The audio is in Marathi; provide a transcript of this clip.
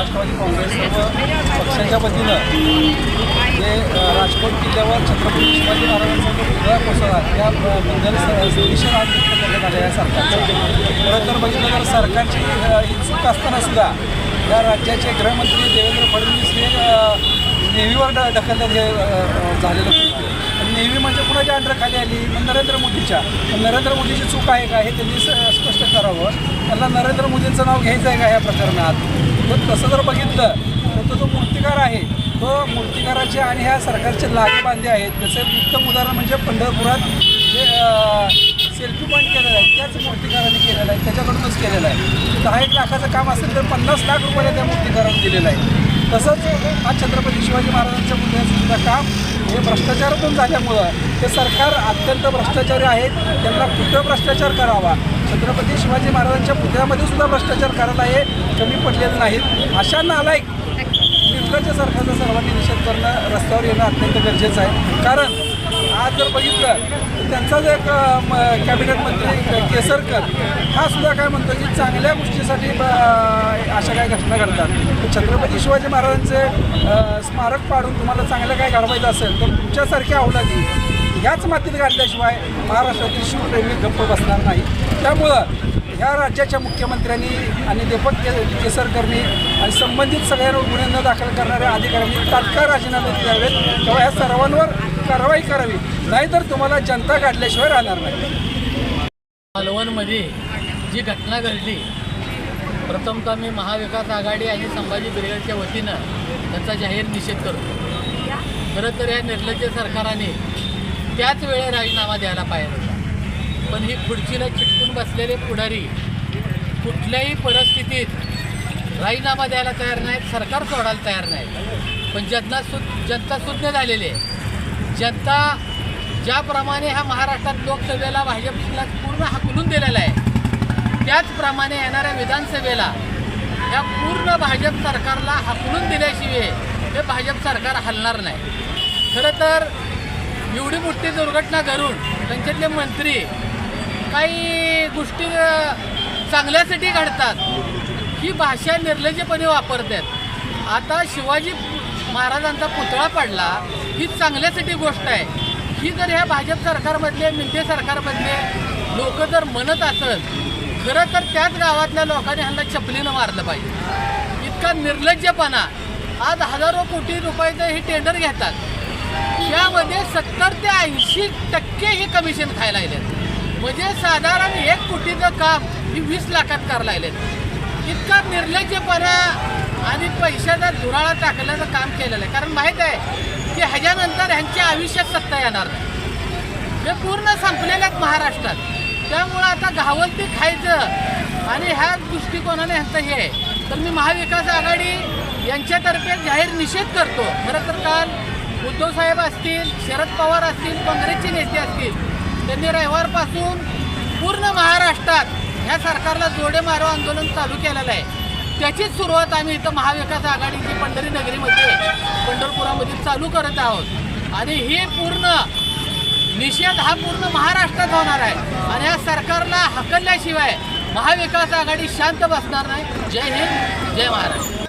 राष्ट्रवादी काँग्रेस सर्व पक्षाच्या वतीनं जे राजकोट किल्ल्यावर छत्रपती शिवाजी महाराजांचा जो पुतळा कोसळला त्या बद्दल निषेध आज व्यक्त करण्यात आला या सरकारचं खरं तर बघितलं तर सरकारची अ, ही चूक असताना सुद्धा या राज्याचे गृहमंत्री देवेंद्र फडणवीस हे अ, नेव्हीवर ढ ढकलण्यात हे झालेलं कृत्य. नेव्ही अंडरखाली आली मग नरेंद्र मोदीच्या. नरेंद्र मोदीची चूक आहे का हे त्यांनी स्पष्ट करावं. त्यांना नरेंद्र मोदींचं नाव घ्यायचं आहे का ह्या प्रकरणात? तर तसं जर बघितलं तर तो जो मूर्तिकार आहे तो मूर्तिकाराचे आणि ह्या सरकारचे लागे बांधे आहेत. जसे उत्तम उदाहरण म्हणजे पंढरपुरात जे सेल्फी पॉईंट केलेलं आहे त्याच मूर्तिकाराने केलेलं आहे त्याच्याकडूनच केलेलं आहे. दहा एक लाखाचं काम असेल तर पन्नास लाख रुपये त्या मूर्तिकाराने दिलेलं आहे. तसंच हा छत्रपती शिवाजी महाराजांच्या मुलाचं सुद्धा काम हे भ्रष्टाचारातून झाल्यामुळं ते सरकार अत्यंत भ्रष्टाचारी आहेत त्यांना कुठं भ्रष्टाचार करावा? छत्रपती शिवाजी महाराजांच्या पुतळ्यामध्ये सुद्धा भ्रष्टाचार करायला हे कमी पडलेलं नाहीत. अशा नालायक निर्लज्ज सरकारचा सर्वांनी निषेध करणं रस्त्यावर येणं अत्यंत गरजेचं आहे. कारण आज जर बघितलं तर त्यांचाच एक म- कॅबिनेट मंत्री केसरकर हा सुद्धा काय म्हणतो की चांगल्या गोष्टीसाठी ब- अशा काय घटना घडतात. छत्रपती शिवाजी महाराजांचे स्मारक पाडून तुम्हाला चांगलं काय घडवायचं असेल तर तुमच्यासारख्या अवलादी याच मातीत काढल्याशिवाय महाराष्ट्रातील शिवप्रेमी गप्प बसणार नाही. त्यामुळं ह्या राज्याच्या मुख्यमंत्र्यांनी आणि दीपक के केसरकरनी आणि संबंधित सगळ्या न दाखल करणाऱ्या अधिकाऱ्यांनी तात्काळ राजीनामे द्यावेत. किंवा ह्या सर्वांवर कारवाई करावी. नाहीतर तुम्हाला जनता काढल्याशिवाय राहणार नाही. मालवणमध्ये जी घटना घडली प्रथमतः मी महाविकास आघाडी आणि संभाजी ब्रिगेडच्या वतीनं त्याचा जाहीर निषेध करतो. खरं तर या निर्लज्ज सरकारने त्याच वेळी राजीनामा द्यायला पाहिजे होता. पण ही खुर्चीला चिटकून बसलेले पुढारी कुठल्याही परिस्थितीत राजीनामा द्यायला तयार नाहीत सरकार सोडायला तयार नाही पण जनता सु जनता सुज्ञ झालेली आहे. जनता ज्याप्रमाणे ह्या महाराष्ट्रात लोकसभेला भाजपला पूर्ण हाकलून दिलेला आहे त्याचप्रमाणे येणाऱ्या विधानसभेला या पूर्ण भाजप सरकारला हाकलून दिल्याशिवाय हे भाजप सरकार हलणार नाही. खरं तर एवढी मोठी दुर्घटना घडून त्यांच्यातले मंत्री काही गोष्टी चांगल्यासाठी घडतात. ही भाषा निर्लज्जपणे वापरतात. आता शिवाजी महाराजांचा पुतळा पडला. ही चांगल्यासाठी गोष्ट आहे. ही जर ह्या भाजप सरकारमधले मिंटे सरकारमधले लोक जर म्हणत असत खरं तर त्याच गावातल्या लोकांनी ह्यांना चपलीनं मारलं पाहिजे. इतका निर्लज्जपणा. आज हजारो कोटी रुपयाचं हे टेंडर घेतात. त्यामध्ये सत्तर ते ऐंशी टक्के हे कमिशन खायला लागलेत. म्हणजे साधारण एक कोटीचं काम ही वीस लाखात करायला लागलेत. इतका निर्लज्जपणा आणि पैशाचा धुराळा टाकल्याचं काम केलेलं आहे. कारण माहीत आहे की ह्याच्यानंतर ह्यांच्या आयुष्यात सत्ता येणार नाही. हे पूर्ण संपलेले आहेत महाराष्ट्रात. त्यामुळं आता घावल ते खायचं आणि ह्या दृष्टिकोनाने ह्यांचं हे आहे. तर मी महाविकास आघाडी यांच्यातर्फे जाहीर निषेध करतो. खरं तर काल उद्धव साहेब असतील शरद पवार असतील काँग्रेसचे नेते असतील त्यांनी रविवारपासून पूर्ण महाराष्ट्रात ह्या सरकारला जोडे मारो आंदोलन चालू केलेलं आहे. त्याचीच सुरुवात आम्ही इथं महाविकास आघाडीची पंढरी नगरीमध्ये पंढरपुरामध्ये चालू करत आहोत. आणि हे पूर्ण निषेध हा पूर्ण महाराष्ट्रात होणार आहे. आणि या सरकारला हकलल्याशिवाय महाविकास आघाडी शांत बसणार नाही. जय हिंद जय महाराष्ट्र.